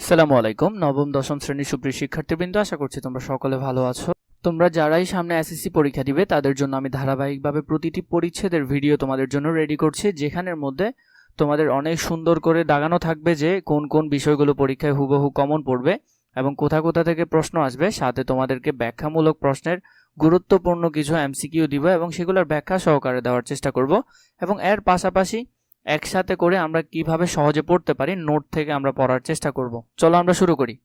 আসসালামু আলাইকুম, নবম, দশম শ্রেণির সুপ্রিয় শিক্ষার্থীবৃন্দ, আশা করছি তোমরা সকলে ভালো আছো। তোমরা যারাই সামনে এসএসসি পরীক্ষা দিবে, তাদের জন্য আমি ধারাবাহিকভাবে প্রতিটি পরিচ্ছেদের ভিডিও তোমাদের জন্য রেডি করছি, যেখানের মধ্যে তোমাদের অনেক সুন্দর করে দাগানো থাকবে যে কোন কোন বিষয়গুলো পরীক্ষায় হুবহু কমন পড়বে এবং কোথা কোথা থেকে প্রশ্ন আসবে, সাথে তোমাদেরকে ব্যাখ্যামূলক প্রশ্নের গুরুত্বপূর্ণ কিছু এমসিকিউ দিব এবং সেগুলোর ব্যাখ্যা সহকারে দেওয়ার চেষ্টা করব এবং এর পাশাপাশি একসাথে করে আমরা কীভাবে সহজে পড়তে পারি, নোট থেকে আমরা পড়ার চেষ্টা করব। চলো আমরা শুরু করি।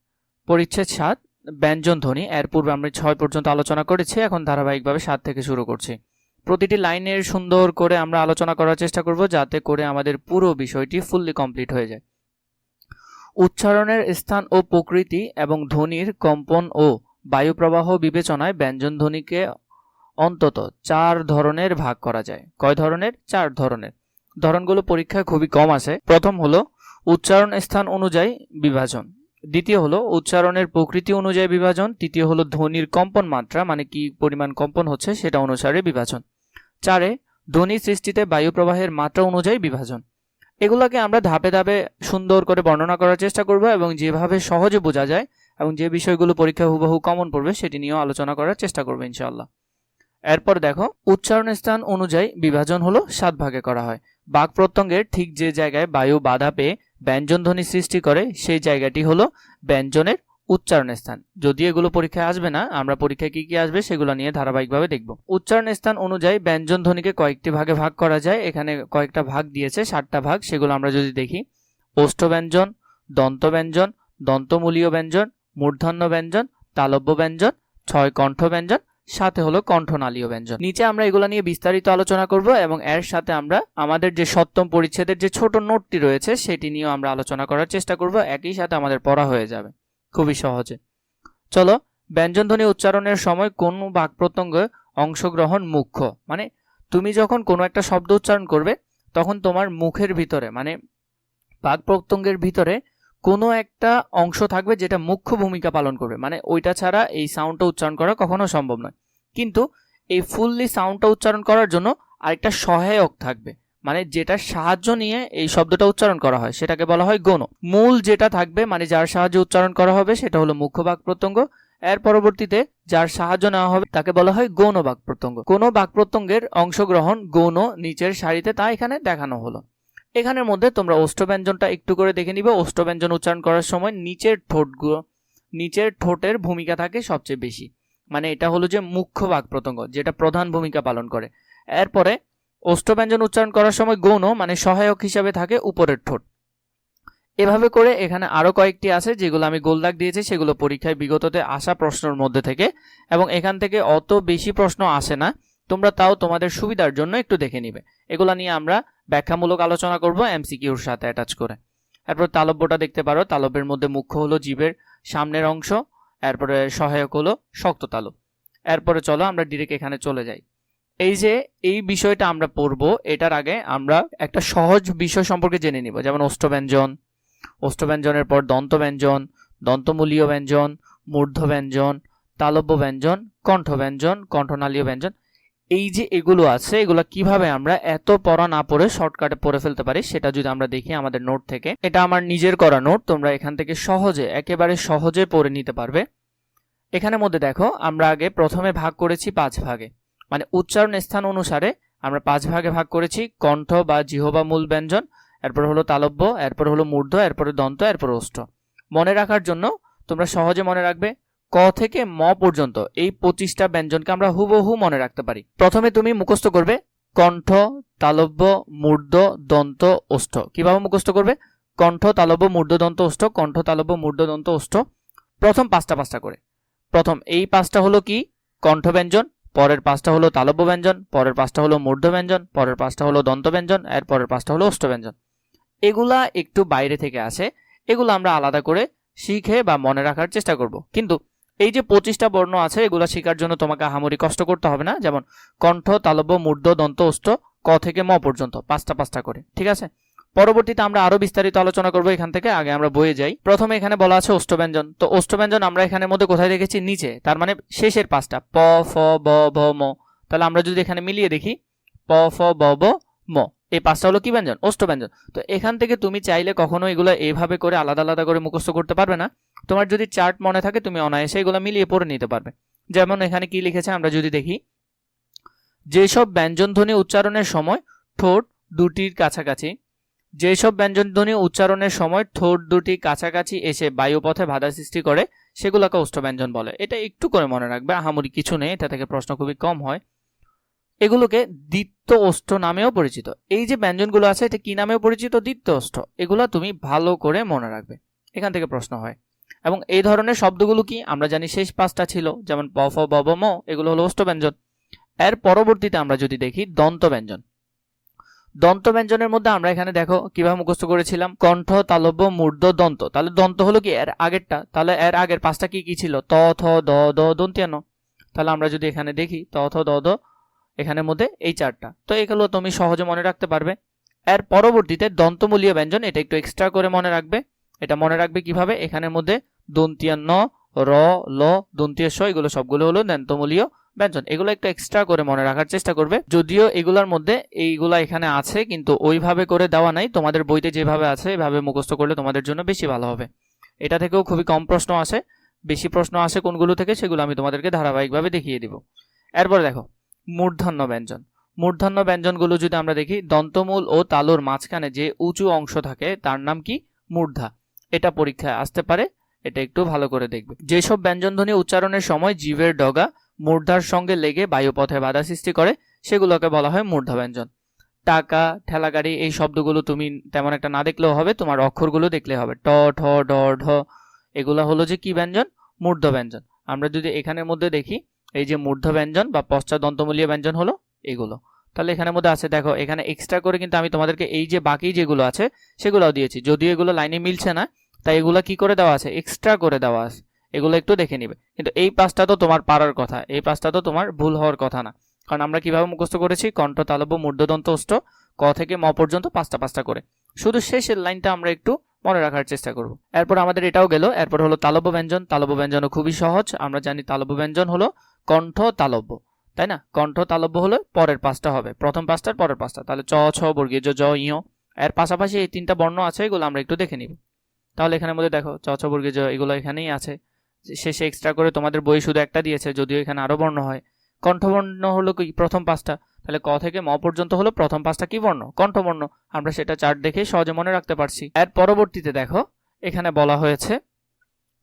পরিচ্ছেদ সাত, ব্যঞ্জন ধ্বনি। এর পূর্বে আমরা ছয় পর্যন্ত আলোচনা করেছি, এখন ধারাবাহিকভাবে সাত থেকে শুরু করছি। প্রতিটি লাইনের সুন্দর করে আমরা আলোচনা করার চেষ্টা করব, যাতে করে আমাদের পুরো বিষয়টি ফুললি কমপ্লিট হয়ে যায়। উচ্চারণের স্থান ও প্রকৃতি এবং ধ্বনির কম্পন ও বায়ুপ্রবাহ বিবেচনায় ব্যঞ্জন ধ্বনিকে অন্তত চার ধরনের ভাগ করা যায়। কয় ধরনের? চার ধরনের। ধরনগুলো পরীক্ষায় খুবই কম আসে প্রথম হলো উচ্চারণ স্থান অনুযায়ী বিভাজন। দ্বিতীয় হলো উচ্চারণের প্রকৃতি অনুযায়ী বিভাজন। তৃতীয় হলো ধ্বনির কম্পন মাত্রা মানে কি পরিমাণ কম্পন হচ্ছে সেটা অনুসারে বিভাজন। চারে, ধ্বনি সৃষ্টিতে বায়ু প্রবাহের মাত্রা অনুযায়ী বিভাজন। এগুলোকে আমরা ধাপে ধাপে সুন্দর করে বর্ণনা করার চেষ্টা করব এবং যেভাবে সহজে বোঝা যায় এবং যে বিষয়গুলো পরীক্ষা হুবহু কমন পড়বে সেটি নিয়েও আলোচনা করার চেষ্টা করব ইনশাআল্লাহ। এরপর দেখো, উচ্চারণ স্থান অনুযায়ী বিভাজন হলো সাত ভাগে করা হয়। বাক প্রত্যঙ্গের ঠিক যে জায়গায় বায়ু বাধা পেয়ে ব্যঞ্জন ধ্বনি সৃষ্টি করে, সেই জায়গাটি হলো ব্যঞ্জনের উচ্চারণ স্থান। যদি এগুলো পরীক্ষায় আসবে না, আমরা পরীক্ষায় কি কি আসবে সেগুলো নিয়ে ধারাবাহিকভাবে দেখব। উচ্চারণ স্থান অনুযায়ী ব্যঞ্জন ধ্বনিকে কয়েকটি ভাগে ভাগ করা যায়। এখানে কয়েকটা ভাগ দিয়েছে, সাতটা ভাগ। সেগুলো আমরা যদি দেখি, ওষ্ঠ ব্যঞ্জন, দন্ত ব্যঞ্জন, দন্তমূলীয় ব্যঞ্জন, মূর্ধন্য ব্যঞ্জন, তালব্য ব্যঞ্জন ছয় কণ্ঠ ব্যঞ্জন সাথে হলো কণ্ঠনালীয় ব্যঞ্জন। নিচে আমরা এগুলো নিয়ে বিস্তারিত আলোচনা করব এবং এর সাথে আমরা আমাদের যে সপ্তম পরিচ্ছেদের যে ছোট নোটটি রয়েছে, সেটি নিয়েও আমরা আলোচনা করার চেষ্টা করব। একই সাথে আমাদের পড়া হয়ে যাবে। খুবই সহজে। চলো, ব্যঞ্জনধ্বনি উচ্চারণের সময় কোন বাক প্রত্যঙ্গে অংশগ্রহণ মুখ্য? মানে তুমি যখন কোনো একটা শব্দ উচ্চারণ করবে, তখন তোমার মুখের ভিতরে মানে বাক প্রত্যঙ্গের ভিতরে কোনো একটা অংশ থাকবে যেটা মুখ্য ভূমিকা পালন করবে। মানে ওইটা ছাড়া এই সাউন্ডটা উচ্চারণ করা কখনো সম্ভব নয়। কিন্তু এই ফুললি সাউন্ডটা উচ্চারণ করার জন্য আরেকটা সহায়ক থাকবে। মানে যেটার সাহায্য নিয়ে এই শব্দটা উচ্চারণ করা হয়, সেটাকে বলা হয় গণ। মূল যেটা থাকবে মানে যার সাহায্যে উচ্চারণ করা হবে, সেটা হলো মুখ্য বাক প্রত্যঙ্গ এর পরবর্তীতে যার সাহায্য নেওয়া হবে, তাকে বলা হয় গৌণ বাক প্রত্যঙ্গ কোনো বাক প্রত্যঙ্গের অংশগ্রহণ গৌণ নিচের সারিতে তা এখানে দেখানো হলো। এখানের মধ্যে তোমরা ওষ্ঠব্যঞ্জনটা একটু করে দেখে নিবে। ওষ্ঠব্যঞ্জন উচ্চারণ করার সময় নিচের ঠোঁটগুলো, নিচের ঠোঁটের ভূমিকা থাকে সবচেয়ে বেশি। মানে এটা হলো যে মুখ্য বাক প্রত্যঙ্গ, যেটা প্রধান ভূমিকা পালন করে। এরপরে ওষ্ঠব্যঞ্জন উচ্চারণ করার সময় গৌণ মানে সহায়ক হিসাবে থাকে উপরের ঠোঁট। এভাবে করে এখানে আরও কয়েকটি আছে যেগুলো আমি গোলদাগ দিয়েছি, সেগুলো পরীক্ষায় বিগততে আসা প্রশ্নের মধ্যে থেকে, এবং এখান থেকে অত বেশি প্রশ্ন আসে না। তোমরা তাও তোমাদের সুবিধার জন্য একটু দেখে নিবে। এগুলো নিয়ে আমরা ব্যাখ্যামূলক আলোচনা করব এমসিকিউর সাথে অ্যাটাচ করে। এরপর তালব্যটা দেখতে পারো, তালব্যের মধ্যে মুখ্য হলো জীবের সামনের অংশ এরপরে সহায়ক হলো শক্ত তালু। এরপরে চলো আমরা ডিরেক্ট এখানে চলে যাই। এই যে এই বিষয়টা আমরা পড়ব, এটার আগে আমরা একটা সহজ বিষয় সম্পর্কে জেনে নিব। যেমন অষ্টব্যঞ্জন, অষ্টব্যঞ্জনের পর দন্ত ব্যঞ্জন দন্তমূলীয় ব্যঞ্জন মূর্ধ ব্যঞ্জন তালব্য ব্যঞ্জন কণ্ঠ ব্যঞ্জন কণ্ঠনালীয় ব্যঞ্জন এই যে এগুলো আছে, এগুলো কীভাবে আমরা এত পড়া না পড়ে শর্টকাটে পড়ে ফেলতে পারি, সেটা যদি আমরা দেখি আমাদের নোট থেকে। এটা আমার নিজের করা নোট তোমরা এখান থেকে সহজে, একেবারে সহজে পড়ে নিতে পারবে। এখানের মধ্যে দেখো, আমরা আগে প্রথমে ভাগ করেছি পাঁচ ভাগে। মানে উচ্চারণ স্থান অনুসারে আমরা পাঁচ ভাগে ভাগ করেছি, কণ্ঠ বা জিহবা মূল ব্যঞ্জন, এরপর হলো তালব্য, এরপর হলো মূর্ধ, এরপরে দন্ত, এরপর ওষ্ঠ মনে রাখার জন্য তোমরা সহজে মনে রাখবে ক থেকে ম পর্যন্ত এই পঁচিশটা ব্যঞ্জনকে আমরা হুবহু মনে রাখতে পারি। প্রথমে তুমি মুখস্থ করবে কণ্ঠ, তালব্য, মূর্ধ, দন্ত, ওষ্ঠ। কীভাবে মুখস্থ করবে? কণ্ঠ, তালব্য, মূর্ধ, দন্ত, ওষ্ঠ, কণ্ঠ, তালব্য, মূর্ধ, দন্ত, ওষ্ঠ। প্রথম পাঁচটা পাঁচটা করে। প্রথম, এই পাঁচটা হলো কি? কণ্ঠ ব্যঞ্জন, পরের পাঁচটা হলো তালব্য ব্যঞ্জন, পরের পাঁচটা হলো মূর্ধ ব্যঞ্জন, পরের পাঁচটা হলো দন্ত ব্যঞ্জন, এর পরের পাঁচটা হলো ওষ্ঠ ব্যঞ্জন। এগুলা একটু বাইরে থেকে আসে, এগুলো আমরা আলাদা করে শিখে বা মনে রাখার চেষ্টা করব। কিন্তু এই যে পঁচিশটা বর্ণ আছে, এগুলা শেখার জন্য তোমাকে আহামরি কষ্ট করতে হবে না। যেমন, কণ্ঠ, তালব্য, মূর্ধ, দন্ত ওষ্ঠ ক থেকে ম পর্যন্ত, পাঁচটা পাঁচটা করে, ঠিক আছে? পরবর্তীতে আমরা আরও বিস্তারিত আলোচনা করব এখান থেকে, আগে আমরা বয়ে যাই। প্রথমে এখানে বলা আছে অষ্টব্যঞ্জন। তো অষ্টব্যঞ্জন আমরা এখানের মধ্যে কোথায় দেখেছি? নিচে, তার মানে শেষের পাঁচটা, প, ফ, ব, ভ, ম। তাহলে আমরা যদি এখানে মিলিয়ে দেখি, প, ফ, ব ব, ম। এই পাঁচটা হলো কি ব্যঞ্জন? ওষ্ঠ ব্যঞ্জন। তো এখান থেকে তুমি চাইলে কখনো এগুলো এইভাবে করে আলাদা আলাদা করে মুখস্থ করতে পারবে না। তোমার যদি চার্ট মনে থাকে, তুমি অনায়াসে এগুলো মিলিয়ে পড়ে নিতে পারবে। যেমন এখানে কি লিখেছে, আমরা যদি দেখি, যেসব ব্যঞ্জনধ্বনি উচ্চারণের সময় ঠোঁট দুটির কাছাকাছি, যেসব ব্যঞ্জনধ্বনি উচ্চারণের সময় ঠোঁট দুটি কাছাকাছি এসে বায়ুপথে বাধা সৃষ্টি করে, সেগুলোকে ওষ্ঠ ব্যঞ্জন বলে। এটা একটু করে মনে রাখবে, আহামরি কিছু নেই, এটা থেকে প্রশ্ন খুবই কম হয়। এগুলোকে দ্বিত্ব ওষ্ঠ নামেও পরিচিত। এই যে ব্যঞ্জনগুলো আছে, এটা কি নামেও পরিচিত? দ্বিত্ব ওষ্ঠ। এগুলো তুমি ভালো করে মনে রাখবে। এখান থেকে প্রশ্ন হয়। এবং এই ধরনের শব্দগুলো কি? আমরা জানি শেষ পাঁচটা ছিল, যেমন প, ফ, ব ম, এগুলো হলো ওষ্ঠ ব্যঞ্জন। এর পরবর্তীতে আমরা যদি দেখি দন্ত ব্যঞ্জন। দন্ত ব্যঞ্জনের মধ্যে আমরা এখানে দেখো, কীভাবে মুখস্থ করেছিলাম? কণ্ঠ, তালব্য, মূর্ধ, দন্ত। তাহলে দন্ত হলো কি? এর আগেরটা। তাহলে এর আগের পাঁচটা কি কি ছিল? ত, থ, দ দ দন্তিয়ানো তাহলে আমরা যদি এখানে দেখি, ত, থ, দ দ এখানের মধ্যে এই চারটা। তো এগুলো তুমি সহজে মনে রাখতে পারবে। এর পরবর্তীতে দন্তমূলীয় ব্যঞ্জন, এটা একটু এক্সট্রা করে মনে রাখবে। এটা মনে রাখবে কীভাবে? এখানের মধ্যে দন্তিয়া ন র, ল দন্তীয় স এগুলো সবগুলো হলো দন্তমূলীয় ব্যঞ্জন। এগুলো একটু এক্সট্রা করে মনে রাখার চেষ্টা করবে। যদিও এগুলোর মধ্যে এইগুলা এখানে আছে, কিন্তু ওইভাবে করে দেওয়া নাই। তোমাদের বইতে যেভাবে আছে, এভাবে মুখস্থ করলে তোমাদের জন্য বেশি ভালো হবে। এটা থেকেও খুবই কম প্রশ্ন আসে। বেশি প্রশ্ন আসে কোনগুলো থেকে, সেগুলো আমি তোমাদেরকে ধারাবাহিকভাবে দেখিয়ে দিব। এরপর দেখো মূর্ধন্য ব্যঞ্জন। মূর্ধন্য ব্যঞ্জনগুলো যদি আমরা দেখি, দন্তমূল ও তালুর মাঝখানে যে উঁচু অংশ থাকে, তার নাম কি? মূর্ধা। এটা পরীক্ষায় আসতে পারে, এটা একটু ভালো করে দেখবে। যেসব ব্যঞ্জনধ্বনি উচ্চারণের সময় জীবের ডগা মূর্ধার সঙ্গে লেগে বায়ুপথে বাধা সৃষ্টি করে, সেগুলোকে বলা হয় মূর্ধা ব্যঞ্জন। টাকা, ঠেলাগাড়ি, এই শব্দগুলো তুমি তেমন একটা না দেখলেও হবে, তোমার অক্ষরগুলো দেখলে হবে। ট ঠ ড ঢ, এগুলো হলো যে কি ব্যঞ্জন? মূর্ধ ব্যঞ্জন। আমরা যদি এখানের মধ্যে দেখি এই যে মূর্ধ ব্যঞ্জন বা পশ্চাৎ দন্তমূলীয় ব্যঞ্জন হলো এগুলো। তাহলে এখানের মধ্যে আছে, দেখো, এখানে এক্সট্রা করে কিন্তু আমি তোমাদেরকে এই যে বাকি যেগুলো আছে, সেগুলোও দিয়েছি। যদিও এগুলো লাইনে মিলছে না, তাই এগুলো কি করে দেওয়া আছে? এক্সট্রা করে দেওয়া আছে। এগুলো একটু দেখে নিবে। কিন্তু এই পাঁচটা তো তোমার পারার কথা, এই পাঁচটা তো তোমার ভুল হওয়ার কথা না। কারণ আমরা কীভাবে মুখস্থ করেছি? কণ্ঠ, তালব্য, মূর্ধদন্ত, অষ্ট, ক থেকে ম পর্যন্ত পাঁচটা পাঁচটা করে। শুধু শেষের লাইনটা আমরা একটু মনে রাখার চেষ্টা করব। এরপর আমাদের এটাও গেল। এরপর হলো তালব্য ব্যঞ্জন তালব্য ব্যঞ্জনও খুবই সহজ। আমরা জানি তালব্য ব্যঞ্জন হলো কণ্ঠ তালব্য তাই না? কণ্ঠ তালব্য হলো পরের পাঁচটা হবে। প্রথম পাঁচটার পরের পাঁচটা। তাহলে চ, ছ, বর্গীয় জ ইয় এর পাশাপাশি এই তিনটা বর্ণ আছে, এগুলো আমরা একটু দেখে নিব। তাহলে এখানের মধ্যে দেখো, চ, ছ, বর্গীয় জ, এগুলো এখানেই আছে। শেষে এক্সট্রা করে তোমাদের বই শুধু একটা দিয়েছে, যদিও এখানে আরও বর্ণ হয়। কণ্ঠবর্ণ হলো কি? প্রথম পাঁচটা। তাহলে ক থেকে ম পর্যন্ত হলো প্রথম পাঁচটা কি বর্ণ? কণ্ঠবর্ণ। আমরা সেটা চার্ট দেখে সহজে মনে রাখতে পারছি। এর পরবর্তীতে দেখো, এখানে বলা হয়েছে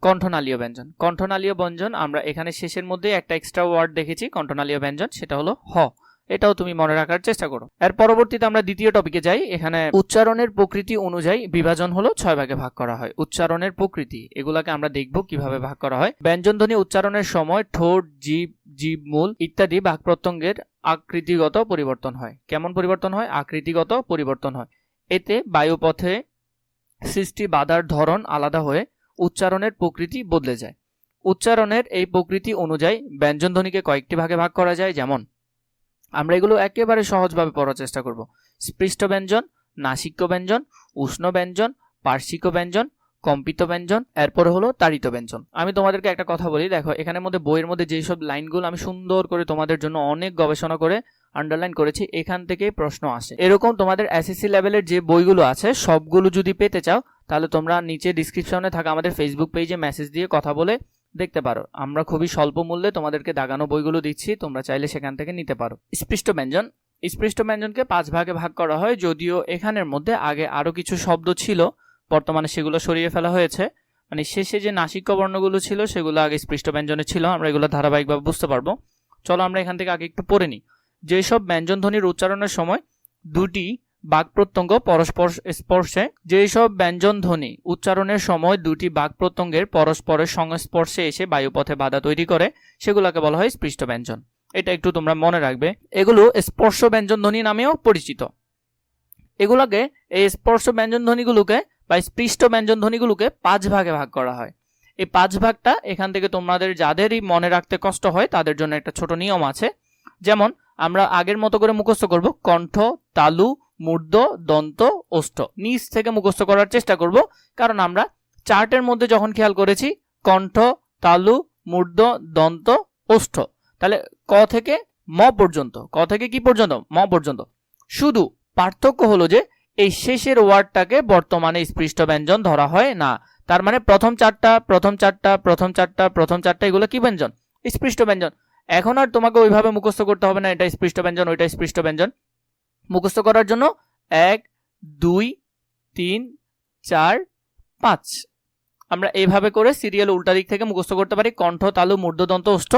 কণ্ঠনালীয় ব্যঞ্জন। কণ্ঠনালীয় ব্যঞ্জন আমরা এখানে শেষের মধ্যে একটা এক্সট্রা ওয়ার্ড দেখেছি, কণ্ঠনালীয় ব্যঞ্জন, সেটা হলো হ। এটাও তুমি মনে রাখার চেষ্টা করো। এর পরবর্তীতে আমরা দ্বিতীয় টপিকে যাই। এখানে উচ্চারণের প্রকৃতি অনুযায়ী বিভাজন হলো ছয় ভাগে ভাগ করা হয়। উচ্চারণের প্রকৃতি, এগুলাকে আমরা দেখব কীভাবে ভাগ করা হয়। ব্যঞ্জনধ্বনি উচ্চারণের সময় ঠোঁট জীব জীব, মূল ইত্যাদি ভাগ প্রত্যঙ্গের আকৃতিগত পরিবর্তন হয়। কেমন পরিবর্তন হয়? আকৃতিগত পরিবর্তন হয়। এতে বায়ুপথে সৃষ্টি বাধার ধরন আলাদা হয়ে উচ্চারণের প্রকৃতি বদলে যায়। উচ্চারণের এই প্রকৃতি অনুযায়ী ব্যঞ্জনধ্বনিকে কয়েকটি ভাগে ভাগ করা যায়। যেমন আমরা এগুলো একেবারে সহজভাবে পড়ার চেষ্টা করব। স্পৃষ্ট ব্যঞ্জন নাসিক্য ব্যঞ্জন উষ্ণ ব্যঞ্জন পার্শ্বিক ব্যঞ্জন কম্পিত ব্যঞ্জন এরপরে হলো তাড়িত ব্যঞ্জন আমি তোমাদেরকে একটা কথা বলি, দেখো এখানের মধ্যে বইয়ের মধ্যে যেই সব লাইনগুলো আমি সুন্দর করে তোমাদের জন্য অনেক গবেষণা করে আন্ডারলাইন করেছি, এখান থেকে প্রশ্ন আসে। এরকম তোমাদের এসএসসি লেভেলের যে বইগুলো আছে, সবগুলো যদি পেতে চাও, তাহলে তোমরা নিচে ডিসক্রিপশনে থাকা আমাদের ফেসবুক পেজে মেসেজ দিয়ে কথা বলে দেখতে পারো, আমরা খুবই স্বল্প মূল্যে তোমাদেরকে দাগানো বইগুলো দিচ্ছি, তোমরা চাইলে সেখান থেকে নিতে পারো। স্পৃষ্ট ব্যঞ্জন। স্পৃষ্ট ব্যঞ্জনকে পাঁচ ভাগে ভাগ করা হয়, যদিও এখানের মধ্যে আগে আরও কিছু শব্দ ছিল, বর্তমানে সেগুলো সরিয়ে ফেলা হয়েছে। মানে শেষে যে নাসিক্য বর্ণগুলো ছিল, সেগুলো আগে স্পৃষ্ট ব্যঞ্জনে ছিল, আমরা এগুলো ধারাবাহিকভাবে বুঝতে পারব। চলো আমরা এখান থেকে আগে একটু পড়ে নিই। যেসব ব্যঞ্জনধ্বনির উচ্চারণের সময় দুটি বাক প্রত্যঙ্গ পরস্পর স্পর্শে। যেসব ব্যঞ্জন ধ্বনি উচ্চারণের সময় দুটি বাক প্রত্যঙ্গের পরস্পরের সংস্পর্শে এসে বায়ুপথে বাধা তৈরি করে, সেগুলোকে বলা হয় স্পৃষ্ট ব্যঞ্জন। এটা একটু তোমরা মনে রাখবে। এগুলো স্পর্শ ব্যঞ্জন ধ্বনি নামেও পরিচিত। এগুলোকে, এই স্পর্শ ব্যঞ্জন ধ্বনিগুলোকে বা স্পৃষ্ট ব্যঞ্জন ধ্বনিগুলোকে পাঁচ ভাগে ভাগ করা হয়। এই পাঁচ ভাগটা এখান থেকে তোমাদের যাদেরই মনে রাখতে কষ্ট হয়, তাদের জন্য একটা ছোট নিয়ম আছে। যেমন, আমরা আগের মতো করে মুখস্থ করব, কণ্ঠ, তালু মূর্ধ, দন্ত, ওষ্ঠ। নিচ থেকে মুখস্থ করার চেষ্টা করব, কারণ আমরা চার্টের মধ্যে যখন খেয়াল করেছি, কণ্ঠ, তালু, মূর্ধ, দন্ত, ওষ্ঠ। তাহলে ক থেকে ম পর্যন্ত, ক থেকে কি পর্যন্ত? ম পর্যন্ত। শুধু পার্থক্য হলো যে, এই শেষের ওয়ার্ডটাকে বর্তমানে স্পৃষ্ট ব্যঞ্জন ধরা হয় না। তার মানে প্রথম চারটা প্রথম চারটা প্রথম চারটা প্রথম চারটা, এগুলো কি ব্যঞ্জন? স্পৃষ্ট ব্যঞ্জন। এখন আর তোমাকে ওইভাবে মুখস্থ করতে হবে না, এটা স্পৃষ্ট ব্যঞ্জন, ওইটা স্পৃষ্ট ব্যঞ্জন। মুখস্থ করার জন্য এক, দুই, তিন, চার, পাঁচ। আমরা এইভাবে করে সিরিয়াল উল্টা দিক থেকে মুখস্থ করতে পারি। কণ্ঠ, তালু মূর্ধদন্ত ওষ্ঠ,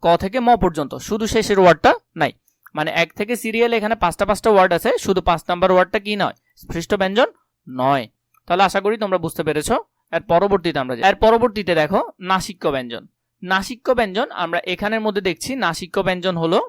ক থেকে ম পর্যন্ত। শুধু শেষের ওয়ার্ডটা নাই। মানে এক থেকে সিরিয়াল এখানে পাঁচটা পাঁচটা ওয়ার্ড আছে। শুধু পাঁচ নাম্বার ওয়ার্ডটা কি নয়? স্পৃষ্ট ব্যঞ্জন নয়। তাহলে আশা করি তোমরা বুঝতে পেরেছ। এর পরবর্তীতে আমরা। এর পরবর্তীতে দেখো নাসিক্য ব্যঞ্জন। নাসিক্য ব্যঞ্জন আমরা এখানের মধ্যে দেখছি। নাসিক্য ব্যঞ্জন হলো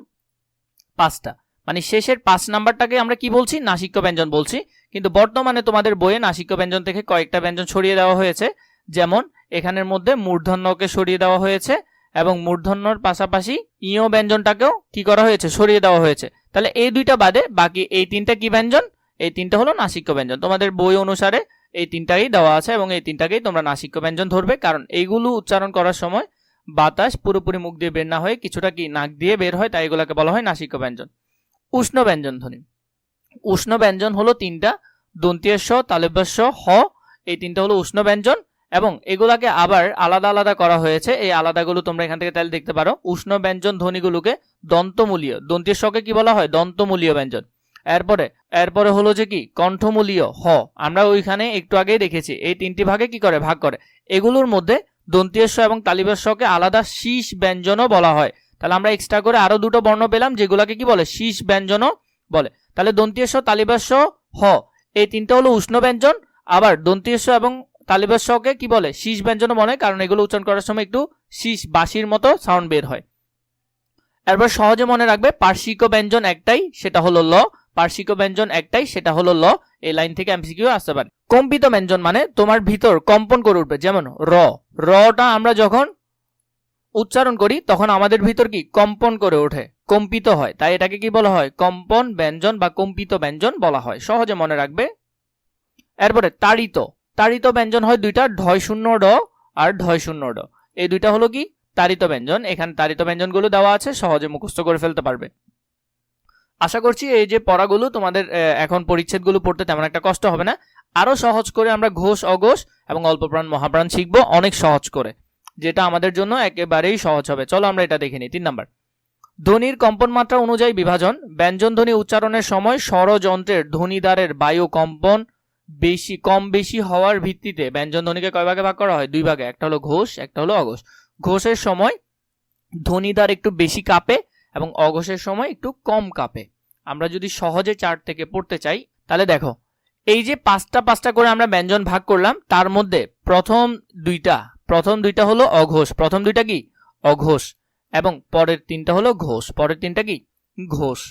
পাঁচটা। মানে শেষের পাঁচ নাম্বারটাকে আমরা কি বলছি? নাসিক্য ব্যঞ্জন বলছি। কিন্তু বর্তমানে তোমাদের বইয়ে নাসিক্য ব্যঞ্জন থেকে কয়েকটা ব্যঞ্জন সরিয়ে দেওয়া হয়েছে। যেমন, এখানের মধ্যে মূর্ধন্যকে সরিয়ে দেওয়া হয়েছে এবং মূর্ধন্যর পাশাপাশি ইয় ব্যঞ্জনটাকেও কি করা হয়েছে? সরিয়ে দেওয়া হয়েছে। তাহলে এই দুইটা বাদে বাকি এই তিনটা কি ব্যঞ্জন? এই তিনটা হলো নাসিক্য ব্যঞ্জন। তোমাদের বই অনুসারে এই তিনটাই দেওয়া আছে এবং এই তিনটাকেই তোমরা নাসিক্য ব্যঞ্জন ধরবে। কারণ এইগুলো উচ্চারণ করার সময় বাতাস পুরোপুরি মুখ দিয়ে বের না হয়ে কিছুটা কি নাক দিয়ে বের হয়, তাই এগুলোকে বলা হয় নাসিক্য ব্যঞ্জন। উষ্ণ ব্যঞ্জন ধ্বনি। উষ্ণ ব্যঞ্জন হলো তিনটা, দন্তীয় স তালেব্য স হ, এই তিনটা হলো উষ্ণ ব্যঞ্জন এবং এগুলাকে আবার আলাদা আলাদা করা হয়েছে। এই আলাদাগুলো তোমরা এখান থেকে তাহলে দেখতে পারো। উষ্ণ ব্যঞ্জন ধ্বনিগুলোকে দন্তমূলীয়, দন্তীয় শকে কি বলা হয়? দন্তমূলীয় ব্যঞ্জন। এরপরে এরপরে হলো যে কি? কণ্ঠমূলীয়, হ। আমরা ওইখানে একটু আগেই দেখেছি। এই তিনটি ভাগে কি করে? ভাগ করে। এগুলোর মধ্যে দন্তীয় এবং তালিবের শকে আলাদা শীষ ব্যঞ্জনও বলা হয়। তাহলে আমরা এক্সট্রা করে আরও দুটো বর্ণ পেলাম, যেগুলোকে কি বলে? শীষ ব্যঞ্জনও বলে। তাহলে দন্তীয় স তালিবের হ। এই তিনটা হলো উষ্ণ ব্যঞ্জন। আবার দন্তীয় স এবং তালিবের শকে কি বলে? শীষ ব্যঞ্জনও বলে, কারণ এগুলো উচ্চারণ করার সময় একটু শীষ বাসির মতো সাউন্ড বের হয়। এরপর সহজে মনে রাখবে, পার্শ্বিক ব্যঞ্জন একটাই, সেটা হলো ল। পার্শ্বিক ব্যঞ্জন একটাই, সেটা হলো ল। এই লাইন থেকে এমসিকিউ আসতে পারে। কম্পিত ব্যঞ্জন মানে তোমার ভিতর, কম্পন করে উঠবে। যেমন র। রটা আমরা যখন উচ্চারণ করি, তখন আমাদের ভিতর কি? কম্পন করে ওঠে, কম্পিত হয়। তাই এটাকে কি বলা হয়? কম্পন, ব্যঞ্জন বা কম্পিত ব্যঞ্জন বলা হয়। সহজে মনে রাখবে। এরপরে তাড়িত। তাড়িত ব্যঞ্জন হয় দুইটা, ঢয় শূন্য ড আর ঢয় শূন্য ড। এই দুইটা হলো কি? তাড়িত ব্যঞ্জন। এখানে তাড়িত ব্যঞ্জনগুলো দেওয়া আছে, সহজে মুখস্থ করে ফেলতে পারবে। আশা করছি এই যে পড়াগুলো তোমাদের এখন পরিচ্ছেদগুলো পড়তে তেমন একটা কষ্ট হবে না। আরও সহজ করে আমরা ঘোষ, অঘোষ এবং অল্পপ্রাণ, মহাপ্রাণ শিখব, অনেক সহজ করে। যেটা আমাদের জন্য একেবারেই সহজ হবে। চলো আমরা এটা দেখে নিই। তিন নাম্বার। ধ্বনির কম্পন মাত্রা অনুযায়ী বিভাজন, ব্যঞ্জন ধ্বনি উচ্চারণের সময় স্বরযন্ত্রের ধ্বনিদ্বারের বায়ু কম্পন বেশি, কম বেশি হওয়ার ভিত্তিতে ব্যঞ্জন ধ্বনিকে কয় ভাগে ভাগ করা হয়? দুই ভাগে। একটা হলো ঘোষ, একটা হলো অঘোষ। ঘোষের সময় ধ্বনিদ্বার একটু বেশি কাঁপে এবং অঘোষের সময় একটু কম কাঁপে। আমরা যদি সহজে চার্ট থেকে পড়তে চাই, তাহলে দেখো, এই যে পাঁচটা পাঁচটা করে আমরা ব্যঞ্জন ভাগ করলাম, তার মধ্যে প্রথম দুইটা প্রথম দুইটা হলো অঘোষ। প্রথম দুইটা কি? অঘোষ। এবং পরের তিনটা হলো ঘোষ। পরের তিনটা কি? ঘোষ।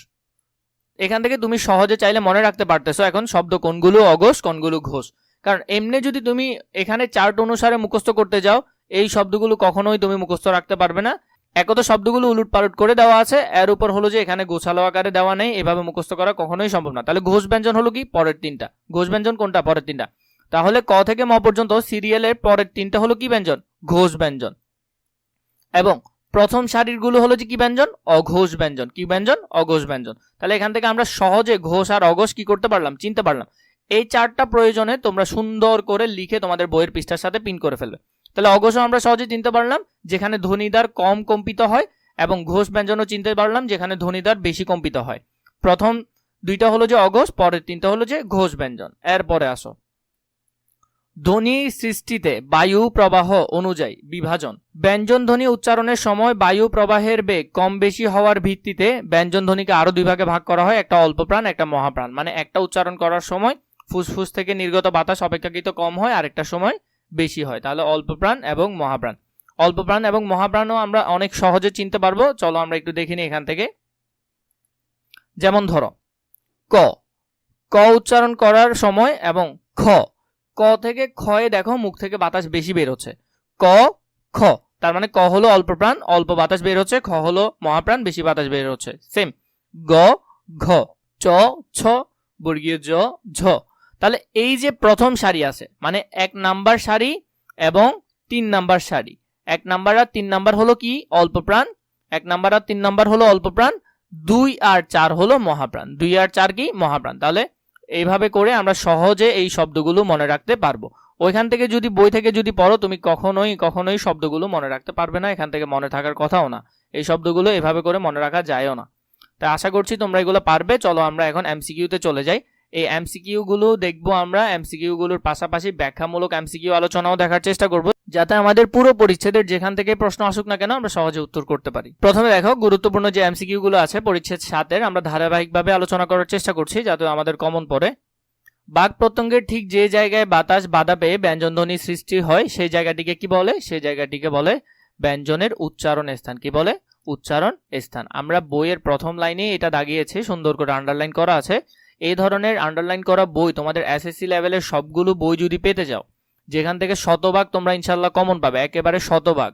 এখান থেকে তুমি সহজে চাইলে মনে রাখতে পারতেছো এখন শব্দ কোনগুলো অঘোষ, কোনগুলো ঘোষ। কারণ এমনি যদি তুমি এখানে চার্ট অনুসারে মুখস্থ করতে যাও, এই শব্দগুলো কখনোই তুমি মুখস্থ রাখতে পারবে না। একত শব্দগুলো উলুট পালট করে দেওয়া আছে, এর উপর হলো যে এখানে গোছালো আকারে দেওয়া নেই, এভাবে মুখস্থ করা কখনোই সম্ভব না। তাহলে ঘোষ ব্যঞ্জন হলো কি? পরের তিনটা। ঘোষ ব্যঞ্জন কোনটা? পরের তিনটা। তাহলে ক থেকে ম পর্যন্ত সিরিয়ালের পরের তিনটা হলো কি ব্যঞ্জন? ঘোষ ব্যঞ্জন। এবং প্রথম সারিরগুলো হলো যে কি ব্যঞ্জন? অঘোষ ব্যঞ্জন। কি ব্যঞ্জন? অঘোষ ব্যঞ্জন। তাহলে এখান থেকে আমরা সহজে ঘোষ আর অঘোষ কি করতে পারলাম? চিনতে পারলাম। এই চারটা প্রয়োজনে তোমরা সুন্দর করে লিখে তোমাদের বইয়ের পৃষ্ঠার সাথে পিন করে ফেলবে। তাহলে অঘোষও আমরা সহজে চিনতে পারলাম, যেখানে ধ্বনিদার কম কম্পিত হয় এবং ঘোষ ব্যঞ্জনও চিনতে পারলাম, যেখানে ধ্বনিদার বেশি কম্পিত হয়। প্রথম দুইটা হলো যে অঘোষ, পরের তিনটা হলো যে ঘোষ ব্যঞ্জন। এরপরে আসো। ধ্বনি সৃষ্টিতে বায়ু প্রবাহ অনুযায়ী বিভাজন। ব্যঞ্জন ধ্বনি উচ্চারণের সময় বায়ু প্রবাহের বেগ কম বেশি হওয়ার ভিত্তিতে ব্যঞ্জন ধ্বনিকে আরও দুই ভাগে ভাগ করা হয়, একটা অল্প প্রাণ একটা মহাপ্রাণ। মানে একটা উচ্চারণ করার সময় ফুসফুস থেকে নির্গত বাতাস অপেক্ষাকৃত কম হয়, আরেকটা সময় বেশি হয়। তাহলে অল্প প্রাণ এবং মহাপ্রাণ। অল্প প্রাণ এবং মহাপ্রাণও আমরা অনেক সহজে চিনতে পারব। চলো আমরা একটু দেখে নিই এখান থেকে। যেমন ধরো, ক। ক উচ্চারণ করার সময় এবং খ। ক থেকে খয়ে দেখো মুখ থেকে বাতাস বেশি বের হচ্ছে। ক, খ, তার মানে ক হলো অল্প প্রাণ অল্প বাতাস বের হচ্ছে, খ হলো মহাপ্রাণ, বেশি বাতাস বের হচ্ছে। সেম গ, ঘ, চ, ছ, বর্গীয় জ, ঝ। তাহলে এই যে প্রথম সারি আছে মানে এক নাম্বার সারি এবং তিন নাম্বার সারি। এক নাম্বার আর তিন নাম্বার হলো কি? অল্প প্রাণ এক নাম্বার আর তিন নাম্বার হলো অল্প প্রাণ দুই আর চার হলো মহাপ্রাণ। দুই আর চার কি? মহাপ্রাণ। তাহলে এইভাবে করে আমরা সহজে এই শব্দগুলো মনে রাখতে পারব। ওইখান থেকে যদি, বই থেকে যদি পড়ো, তুমি কখনোই কখনোই শব্দগুলো মনে রাখতে পারবে না, এখান থেকে মনে থাকার কথাও না। এই শব্দগুলো এভাবে করে মনে রাখা যায়ও না। তাই আশা করছি তোমরা এগুলো পারবে। চলো আমরা এখন এমসিকিউতে চলে যাই। এই এমসিকিউ গুলো দেখব আমরা এমসিকিউ গুলোর পাশাপাশি ব্যাখ্যামূলক এমসিকিউ আলোচনাও দেখার চেষ্টা করব। যাতে আমাদের পুরো পরিচ্ছেদের যেখান থেকে প্রশ্ন আসুক না কেন, আমরা সহজে উত্তর করতে পারি। প্রথমে দেখো, গুরুত্বপূর্ণ যে এমসিকিউ গুলো আছে পরিচ্ছেদ সাতের, আমরা ধারাবাহিকভাবে আলোচনা করার চেষ্টা করছি যাতে আমাদের কমন পড়ে। বাঘ প্রত্যঙ্গের ঠিক যে জায়গায় বাতাস বাধা পেয়ে ব্যঞ্জনধ্বনি সৃষ্টি হয়, সেই জায়গাটিকে কি বলে? সেই জায়গাটিকে বলে ব্যঞ্জনের উচ্চারণ স্থান। কি বলে? উচ্চারণ স্থান। আমরা বইয়ের প্রথম লাইনে এটা দাগিয়েছি, সুন্দর করে আন্ডারলাইন করা আছে। এই ধরনের আন্ডারলাইন করা বই তোমাদের এসএসসি লেভেলের সবগুলো বই যদি পেতে যাও যেখান থেকে শতভাগ তোমরা ইনশাল্লাহ কমন পাবে, একেবারে শতভাগ।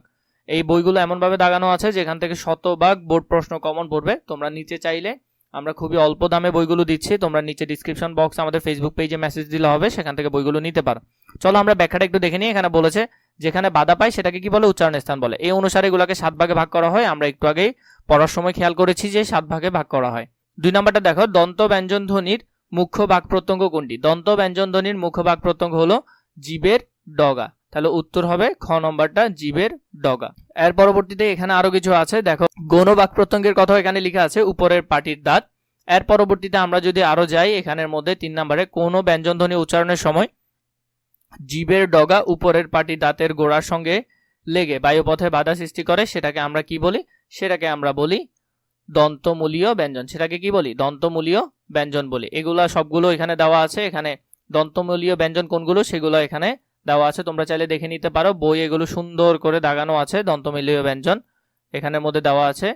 এই বইগুলো এমনভাবে দাগানো আছে, যেখান থেকে শতভাগ বোর্ড প্রশ্ন কমন পড়বে। তোমরা নিচে চাইলে, আমরা খুবই অল্প দামে বইগুলো দিচ্ছি, তোমরা নিচে ডিসক্রিপশন বক্স আমাদের ফেসবুক পেজে মেসেজ দিলে হবে, সেখান থেকে বইগুলো নিতে পারো। চলো আমরা ব্যাখ্যাটা একটু দেখে নিই, এখানে বলেছে, যেখানে বাধা পায় সেটাকে কি বলে? উচ্চারণ স্থান বলে। এই অনুসারে এগুলোকে সাত ভাগে ভাগ করা হয়, আমরা একটু আগেই পড়ার সময় খেয়াল করেছি যে সাত ভাগে ভাগ করা হয়। দুই নম্বরটা দেখো, দন্ত ব্যঞ্জন ধ্বনির মুখ্য বাক প্রত্যঙ্গ কোনটি? দন্ত ব্যঞ্জন ধ্বনির মুখ্য বাক প্রত্যঙ্গ হলো জীবের ডগা। তাহলে উত্তর হবে খ নম্বরটা, জীবের ডগা। এর পরবর্তীতে এখানে আরও কিছু আছে। দেখো গৌণ বাক প্রত্যঙ্গের কথা এখানে লেখা আছে, উপরের পাটির দাঁত। এর পরবর্তীতে আমরা যদি আরও যাই, এখানের মধ্যে তিন নম্বরে, কোন ব্যঞ্জন ধ্বনি উচ্চারণের সময় জীবের ডগা উপরের পাটি দাঁতের গোড়ার সঙ্গে লেগে বায়ুপথে বাধা সৃষ্টি করে, সেটাকে আমরা কি বলি? সেটাকে আমরা বলি দন্তমূলীয় ব্যঞ্জন। সেটাকে কি বলি? দন্তমূলীয় ব্যঞ্জন বলি। এগুলা সবগুলো এখানে দেওয়া আছে। এখানে দন্তমূলীয় ব্যঞ্জন কোনগুলো? সেগুলো এখানে দেওয়া আছে। তোমরা চাইলে দেখে নিতে পারো। বই এগুলো সুন্দর করে দাগানো আছে, দন্তমূলীয় ব্যঞ্জন। এখানের মধ্যে দেওয়া আছে,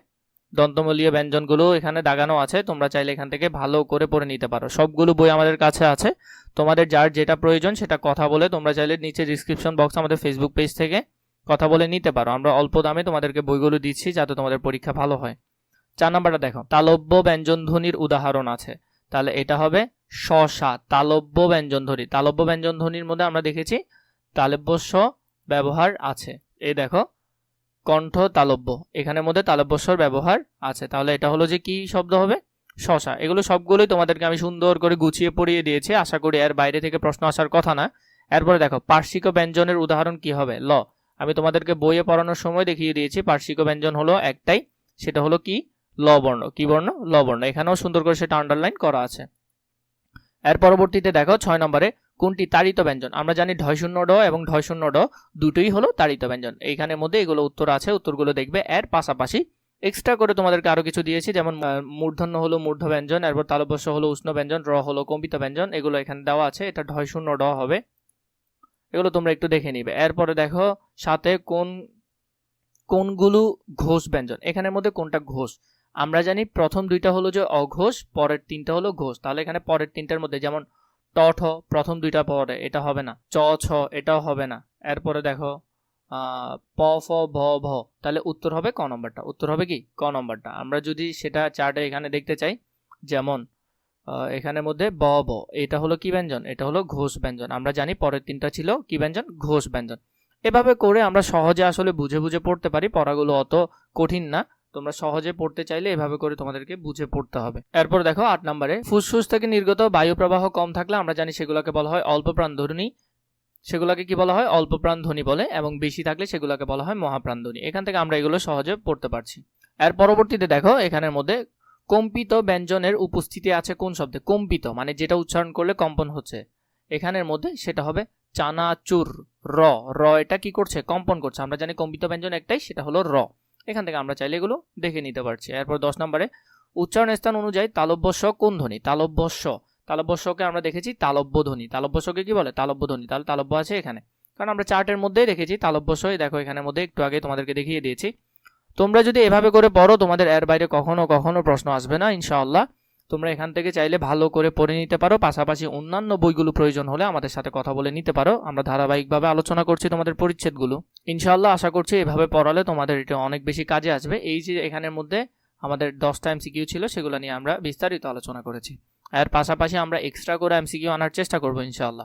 দন্তমূলীয় ব্যঞ্জনগুলো এখানে দাগানো আছে। তোমরা চাইলে এখান থেকে ভালো করে পড়ে নিতে পারো। সবগুলো বই আমাদের কাছে আছে। তোমাদের যার যেটা প্রয়োজন সেটা কথা বলে তোমরা চাইলে নিচে ডিসক্রিপশন বক্স আমাদের ফেসবুক পেজ থেকে কথা বলে নিতে পারো। আমরা অল্প দামে তোমাদেরকে বইগুলো দিচ্ছি যাতে তোমাদের পরীক্ষা ভালো হয়। চার নাম্বারটা দেখো। তালব্য ব্যঞ্জন ধ্বনির উদাহরণ আছে। তাহলে এটা হবে শশা, তালব্য ব্যঞ্জন ধ্বনি। তালব্য ব্যঞ্জন ধ্বনির মধ্যে আমরা দেখেছি তালব্য স ব্যবহার আছে। এই দেখো, কণ্ঠ তালব্য। এখানের মধ্যে তালব্যস্বর ব্যবহার আছে। তাহলে এটা হলো যে কি শব্দ হবে? শশা। এগুলো সবগুলোই তোমাদেরকে আমি সুন্দর করে গুছিয়ে পড়িয়ে দিয়েছি। আশা করি এর বাইরে থেকে প্রশ্ন আসার কথা না। এরপরে দেখো, পার্শ্বিক ব্যঞ্জনের উদাহরণ কি হবে? ল। আমি তোমাদেরকে বইয়ে পড়ানোর সময় দেখিয়ে দিয়েছি, পার্শ্বিক ব্যঞ্জন হলো একটাই। সেটা হলো কি? ল বর্ণ কি বর্ণ? ল বর্ণ এখানেও সুন্দর করে সেটা আন্ডারলাইন করা আছে। এর পরবর্তীতে দেখো ছয় নম্বরে, কোনটি তাড়িত ব্যঞ্জন? আমরা জানি ঢয় শূন্য ড এবং ঢয় শূন্য ড দুটোই হলো তাড়িত ব্যঞ্জন। এইখানের মধ্যে এগুলো উত্তর আছে, উত্তরগুলো দেখবে এর পাশাপাশি এক্সট্রা করে তোমাদেরকে আরও কিছু দিয়েছি, যেমন মূর্ধন্য হলো মূর্ধ ব্যঞ্জন, এরপর তালবস্য হলো উষ্ণ ব্যঞ্জন, র হলো কম্পিত ব্যঞ্জন, এগুলো এখানে দেওয়া আছে, এটা ঢয় শূন্য ড হবে। এগুলো তোমরা একটু দেখে নিবে। এরপরে দেখো সাথে কোন, কোনগুলো ঘোষ ব্যঞ্জন? এখানের মধ্যে কোনটা ঘোষ? আমরা জানি প্রথম দুইটা হলো যে অঘোষ, পরের তিনটা হলো ঘোষ। তাহলে এখানে পরের তিনটার মধ্যে যেমন ট, ঠ, প্রথম দুইটা পরে, এটা হবে না। চ, ছ, এটাও হবে না। এরপরে দেখো প, ফ, ভ ভ। তাহলে উত্তর হবে ক নম্বরটা। উত্তর হবে কি? ক নম্বরটা। আমরা যদি সেটা চার্টে এখানে দেখতে চাই, যেমন এখানের মধ্যে ব ব। এটা হলো কি ব্যঞ্জন? এটা হলো ঘোষ ব্যঞ্জন। আমরা জানি পরের তিনটা ছিল কি ব্যঞ্জন? ঘোষ ব্যঞ্জন। এভাবে করে আমরা সহজে আসলে বুঝে বুঝে পড়তে পারি। পড়াগুলো অত কঠিন না। তোমরা সহজে পড়তে চাইলে এভাবে করে তোমাদেরকে বুঝে পড়তে হবে। এরপর দেখো আট নম্বরে, ফুসফুস থেকে নির্গত বায়ু প্রবাহ কম থাকলে আমরা জানি সেগুলোকে বলা হয় অল্প প্রাণধ্বনি সেগুলোকে কি বলা হয়? অল্প প্রাণধ্বনি বলে, এবং বেশি থাকলে সেগুলোকে বলা হয় মহাপ্রাণধ্বনি। এখান থেকে আমরা এগুলো সহজে পড়তে পারছি। এর পরবর্তীতে দেখো, এখানের মধ্যে কম্পিত ব্যঞ্জনের উপস্থিতি আছে কোন শব্দে? কম্পিত মানে যেটা উচ্চারণ করলে কম্পন হচ্ছে। এখানের মধ্যে সেটা হবে চানাচুর, র। র এটা কি করছে? কম্পন করছে। আমরা জানি কম্পিত ব্যঞ্জন একটাই, সেটা হলো র। এখান থেকে আমরা চাইলে এগুলো দেখে নিতে পারছি। এরপর দশ নম্বরে, উচ্চারণ স্থান অনুযায়ী তালব্যস্য কোন ধ্বনি? তালব্যস্য। তালব্যস্যকে আমরা দেখেছি তালব্য ধ্বনি। তালব্যস্যকে কি বলে? তালব্য ধ্বনি। তাহলে তালব্য আছে এখানে। কারণ আমরা চার্টের মধ্যেই দেখেছি তালব্যস্বই দেখো এখানের মধ্যে একটু আগে তোমাদেরকে দেখিয়ে দিয়েছি। তোমরা যদি এভাবে করে পড়ো, তোমাদের এর বাইরে কখনো কখনো প্রশ্ন আসবে না, ইনশাআল্লাহ। তোমরা এখান থেকে চাইলে ভালো করে পড়ে নিতে পারো, পাশাপাশি অন্যান্য বইগুলো প্রয়োজন হলে আমাদের সাথে কথা বলে নিতে পারো। আমরা ধারাবাহিকভাবে আলোচনা করছি তোমাদের পরিচ্ছেদগুলো। ইনশাল্লাহ আশা করছি এভাবে পড়ালে তোমাদের এটা অনেক বেশি কাজে আসবে। এই যে এখানের মধ্যে আমাদের দশটা এমসিকিউ ছিল, সেগুলো নিয়ে আমরা বিস্তারিত আলোচনা করেছি। আর পাশাপাশি আমরা এক্সট্রা করে এমসিকিউ আনার চেষ্টা করব ইনশাআল্লাহ।